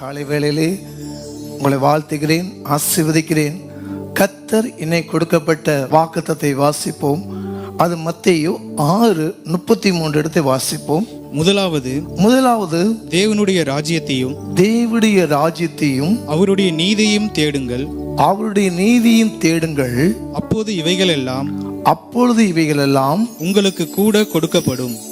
காலை வேளையிலே உங்களை வாழ்த்துகிறேன் ஆசீர்வதிக்கிறேன். கத்தர் என்னை கொடுக்கப்பட்ட வாக்குத்தத்தை வாசிப்போம். அது மத்தேயு ஆறு முப்பத்தி மூன்று இடத்தை வாசிப்போம். முதலாவது முதலாவது தேவனுடைய ராஜ்யத்தையும் தேவனுடைய ராஜ்யத்தையும் அவருடைய நீதியையும் தேடுங்கள். அவருடைய நீதியும் தேடுங்கள். அப்போது இவைகளெல்லாம் அப்பொழுது இவைகளெல்லாம் உங்களுக்கு கூட கொடுக்கப்படும்.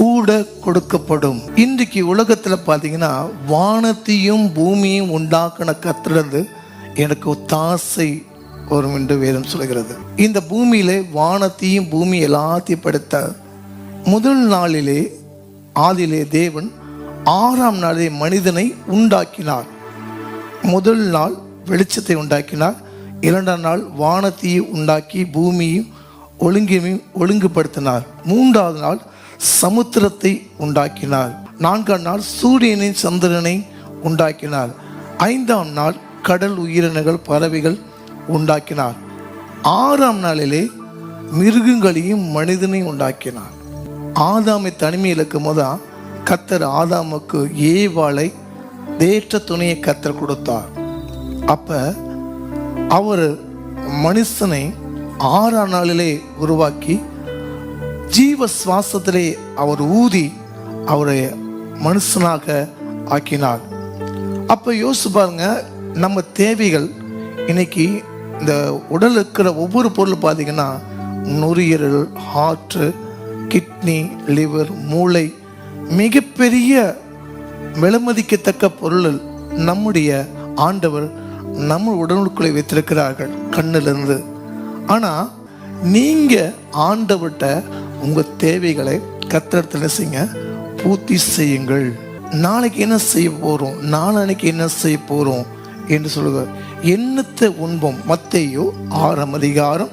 கூட கொடுக்கப்படும். இன்றைக்கு உலகத்துல பாத்தீங்கன்னா வானத்தையும் பூமியும் உண்டாக்கின கத்துறது எனக்கு ஒத்தாசை வரும் என்று வேதம் சொல்கிறது. இந்த பூமியிலே வானத்தையும் பூமி எல்லாத்தையும் படைத்த முதல் நாளிலே ஆதிலே தேவன் ஆறாம் நாளிலே மனிதனை உண்டாக்கினார். முதல் நாள் வெளிச்சத்தை உண்டாக்கினார். இரண்டாம் நாள் வானத்தையும் உண்டாக்கி பூமியும் ஒழுங்கையும் ஒழுங்குபடுத்தினார். மூன்றாவது நாள் சமுத்திரத்தை உண்டாக்கினார் நான்காம் நாள் சூரியனை சந்திரனை உண்டாக்கினார் ஐந்தாம் நாள் கடல் உயிரினங்கள் பறவைகள் உண்டாக்கினார் ஆறாம் நாளிலே மிருகங்களையும் மனிதனையும் உண்டாக்கினார் ஆதாமை தனிமையில் இருக்கும் கத்தர் ஆதாமுக்கு ஏவாளை தேற்ற துணையை கத்தர் கொடுத்தார். அப்ப அவர் மனுஷனை ஆறாம் நாளிலே உருவாக்கி ஜீவ சுவாசத்திலே அவர் ஊதி அவரை மனுஷனாக ஆக்கினார். அப்போ யோசிச்சு பாருங்க நம்ம தேவைகள் இன்னைக்கு இந்த உடல் இருக்கிற ஒவ்வொரு பொருள் பார்த்தீங்கன்னா நுரையீரல் ஹார்ட்டு கிட்னி லிவர் மூளை மிகப்பெரிய விலமதிக்கத்தக்க பொருள் நம்முடைய ஆண்டவர் நம்ம உடலுக்குள்ளே வைத்திருக்கிறார்கள் கண்ணிலிருந்து. ஆனால் நீங்கள் ஆண்டவர்கிட்ட உங்கள் தேவைகளை கத்திரத்தில் செய்யுங்க. பூர்த்தி செய்யுங்கள். நாளைக்கு என்ன செய்ய போகிறோம் நாளைக்கு என்ன செய்ய போகிறோம் என்று சொல்லுங்க. எண்ணத்தை உண்போம். மத்தேயோ ஆறாம் அதிகாரம்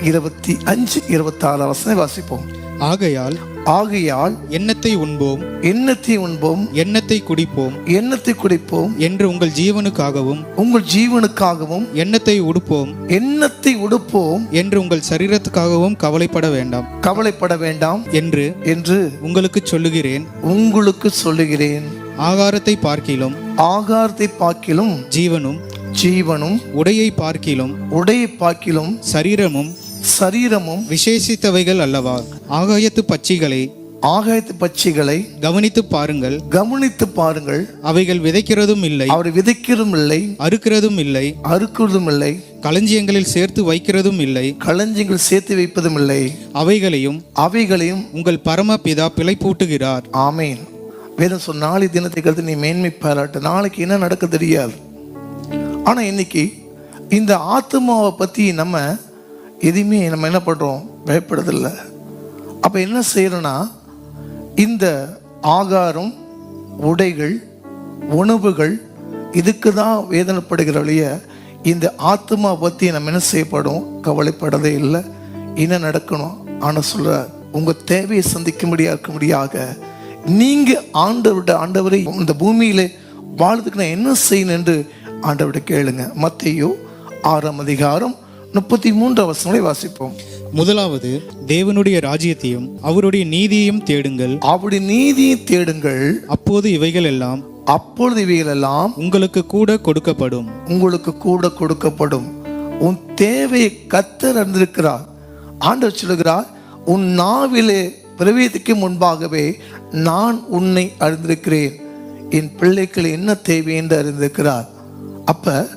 இருபத்தி அஞ்சு இருபத்தாறு வசனம் வாசிப்போம். ஆகையால் ஆகையால் எண்ணத்தை உண்போம். எண்ணத்தை உண்போம். எண்ணத்தை குடிப்போம். எண்ணத்தை குடிப்போம். என்று உங்கள் ஜீவனுக்காகவும் உங்கள் ஜீவனுக்காகவும் எண்ணத்தை உடுப்போம். எண்ணத்தை உடுப்போம். என்று உங்கள் சரீரத்துக்காகவும் கவலைப்பட வேண்டாம். கவலைப்பட வேண்டாம். என்று என்று உங்களுக்கு சொல்லுகிறேன். உங்களுக்கு சொல்லுகிறேன். ஆகாரத்தை பார்க்கிலும் ஆகாரத்தை பாக்கிலும் ஜீவனும் ஜீவனும் உடையை பார்க்கிலும் உடையை பாக்கிலும் சரீரமும் சரீரமும் விசேஷித்தவைகள் அல்லவா? ஆகாயத்து பட்சிகளை ஆகாயத்து பட்சிகளை கவனித்து பாருங்கள். கவனித்து பாருங்கள். அவைகள் விதைக்கிறதும் இல்லை. அவர் விதைக்கிறதும் இல்லை. அறுக்கிறதும் இல்லை. அறுக்கிறதும் இல்லை. களஞ்சியங்களில் சேர்த்து வைக்கிறதும் இல்லை. களஞ்சியங்கள் சேர்த்து வைப்பதும் இல்லை. அவைகளையும் அவைகளையும் உங்கள் பரமபிதா பிழைப்பூட்டுகிறார். ஆமேன். வேதம் சொன்ன நாளை தினத்தை கருத்து நீ மேன்மை பாராட்டு. நாளைக்கு என்ன நடக்க தெரியாது. ஆனா இன்னைக்கு இந்த ஆத்மாவை பத்தி நம்ம எதுவுமே நம்ம என்ன பண்ணுறோம் பயப்படுறதில்ல. அப்போ என்ன செய்யறோன்னா இந்த ஆகாரம் உடைகள் உணவுகள் இதுக்கு தான் வேதனைப்படுகிற வழிய இந்த ஆத்மா பற்றி நம்ம என்ன செய்யப்படும்? கவலைப்படதே இல்லை. என்ன நடக்கணும்? ஆனால் சொல்கிற உங்கள் தேவையை சந்திக்கும்படியா இருக்கும்படியாக நீங்கள் ஆண்டவர்கிட்ட ஆண்டவரை இந்த பூமியிலே வாழ்றதுக்கு நான் என்ன செய்யணும் என்று ஆண்டவர்கிட்ட கேளுங்க. மத்தையோ ஆறாம் அதிகாரம் முப்பத்தி மூன்று அவசரங்களை வாசிப்போம். முதலாவது தேவனுடைய ராஜ்யத்தையும் அவருடைய நீதியையும் தேடுங்கள். அவருடைய நீதியை தேடுங்கள். அப்போது இவைகள் எல்லாம் அப்பொழுது இவைகளெல்லாம் உங்களுக்கு கூட கொடுக்கப்படும். உங்களுக்கு கூட கொடுக்கப்படும். உன் தேவையை கத்தர் அறிந்திருக்கிறார். ஆண்டவர் சொல்லுகிறார் உன் நாவிலே பிரவேதிக்கு முன்பாகவே நான் உன்னை அறிந்திருக்கிறேன். என் பிள்ளைகள் என்ன தேவை என்று அறிந்திருக்கிறார். அப்ப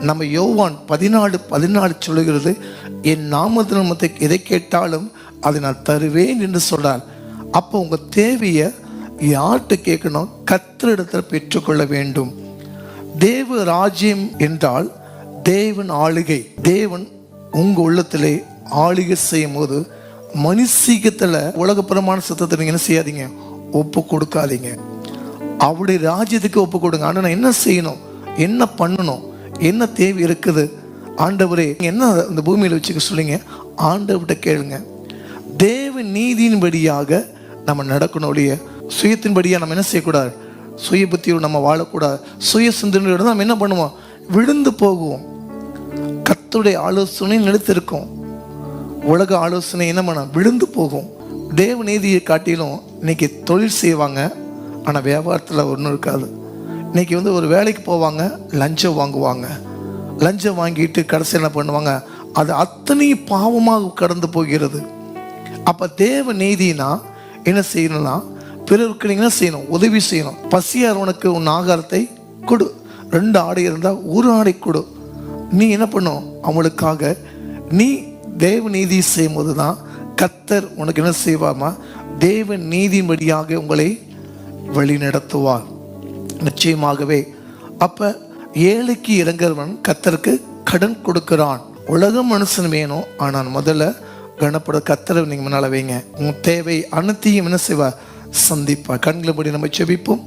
நம்ம யோவான் பதினாலு பதினாலு சொல்லுகிறது என் நாமத்தின் நிமித்தை எதை கேட்டாலும் அதை நான் தருவேன் என்று சொல்கிறார் அப்போ உங்கள் தேவையை யார்கிட்ட கேட்கணும்? கத்தரிடத்தில் பெற்றுக்கொள்ள வேண்டும். தேவ ராஜ்யம் என்றால் தேவன் ஆளுகை. தேவன் உங்கள் உள்ளத்திலே ஆளுகை செய்யும் போது மனுஷீகத்தில் உலகப்புறமான சத்தத்தை நீங்கள் என்ன செய்யாதீங்க? ஒப்பு கொடுக்காதீங்க. அவருடைய ராஜ்யத்துக்கு ஒப்பு கொடுங்க. ஆனால் நான் என்ன செய்யணும்? என்ன பண்ணணும்? என்ன தேவை இருக்குது? ஆண்டவரே என்ன அந்த பூமியில் வச்சுக்க சொல்லுங்க? ஆண்டவர்கிட்ட கேளுங்க. தேவ நீதியின்படியாக நம்ம நடக்கணும் ஒழிய சுயத்தின்படியாக நம்ம என்ன செய்யக்கூடாது? சுய புத்தியோடு நம்ம வாழக்கூடாது. சுய சிந்தனையோடு நம்ம என்ன பண்ணுவோம்? விழுந்து போகுவோம். கத்துடைய ஆலோசனை நிலைத்திருக்கும். உலக ஆலோசனை என்ன பண்ண? விழுந்து போகும். தேவ நீதியை காட்டிலும் இன்னைக்கு தொழில் செய்வாங்க. ஆனால் வியாபாரத்தில் ஒன்றும் இருக்காது. இன்னைக்கு வந்து ஒரு வேலைக்கு போவாங்க லஞ்சம் வாங்குவாங்க. லஞ்சம் வாங்கிட்டு கடைசி என்ன பண்ணுவாங்க? அது அத்தனை பாவமாக கடந்து போகிறது. அப்போ தேவ நீதினா என்ன செய்யணும்னா பிறருக்கு என்ன செய்யணும்? உதவி செய்யணும். பசியார் உனக்கு உன் ஆகாரத்தை கொடு. ரெண்டு ஆடை இருந்தால் ஒரு ஆடை கொடு. நீ என்ன பண்ணும்? அவங்களுக்காக நீ தேவ நீதி செய்யும்போது தான் கத்தர் உனக்கு என்ன செய்வாமா தேவ நீதிபடியாக உங்களை வழி நடத்துவார் நிச்சயமாகவே. அப்ப ஏழைக்கு இறங்குறவன் கத்தருக்கு கடன் கொடுக்கிறான். உலக மனுஷன் வேணும். ஆனால் முதல்ல கனப்பட கத்தரை நீங்க முன்னால வைங்க. உன் தேவை அனைத்தையும் என்ன செய்வா? சந்திப்பா. கண்களை மூடி நம்ம செபிப்போம்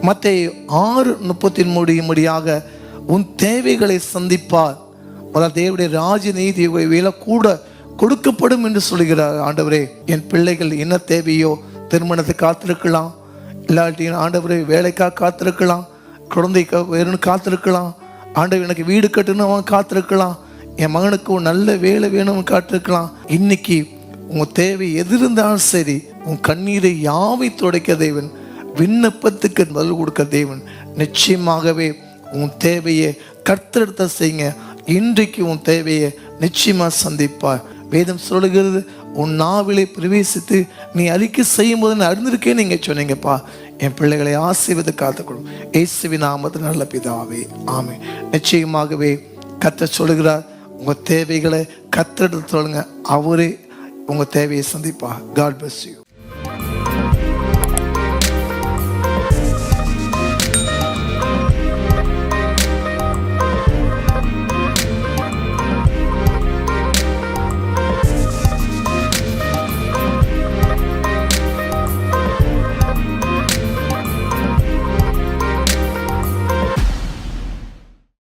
மற்ற ஆறு முப்பத்தி முடியும்படியாக உன் தேவைகளை சந்திப்பார். முதல் தேவடைய ராஜ நீதி வேலை கூட கொடுக்கப்படும் என்று சொல்கிறார் ஆண்டவரே. என் பிள்ளைகள் என்ன தேவையோ திருமணத்தை காத்திருக்கலாம். இல்லாட்டி ஆண்டவரை வேலைக்காக காத்திருக்கலாம் குழந்தைக்கா வேணும்னு காத்திருக்கலாம். ஆண்டவர் எனக்கு வீடு கட்டணும் அவன் காத்திருக்கலாம். என் மகனுக்கு ஒரு நல்ல வேலை வேணும்னு காத்திருக்கலாம். இன்னைக்கு உன் தேவை எது இருந்தாலும் சரி உன் கண்ணீரை யாவை துடைக்க தேவன் விண்ணப்பத்துக்கு பதில் கொடுக்க தேவன். நிச்சயமாகவே உன் தேவையை கர்த்தெடுத்த செய்யுங்க. இன்றைக்கு உன் தேவையை நிச்சயமாக சந்திப்பார். வேதம் சொல்லுகிறது உன் நாவிலே பிரவேசித்து நீ அறிக்கை செய்யும் போது நான் அறிந்திருக்கேன்னு நீங்க சொன்னீங்கப்பா. என் பிள்ளைகளை ஆசீர்வதி காத்துக்கொள்ளும் ஏசுவி நாமத்தில் நல்ல பிதாவே. ஆமே நிச்சயமாகவே கத்த சொல்லுகிறார் உங்க தேவைகளை கத்தெடுத்து சொல்லுங்க. அவரே உங்க தேவையை சந்திப்பா காட் பஸ் யூ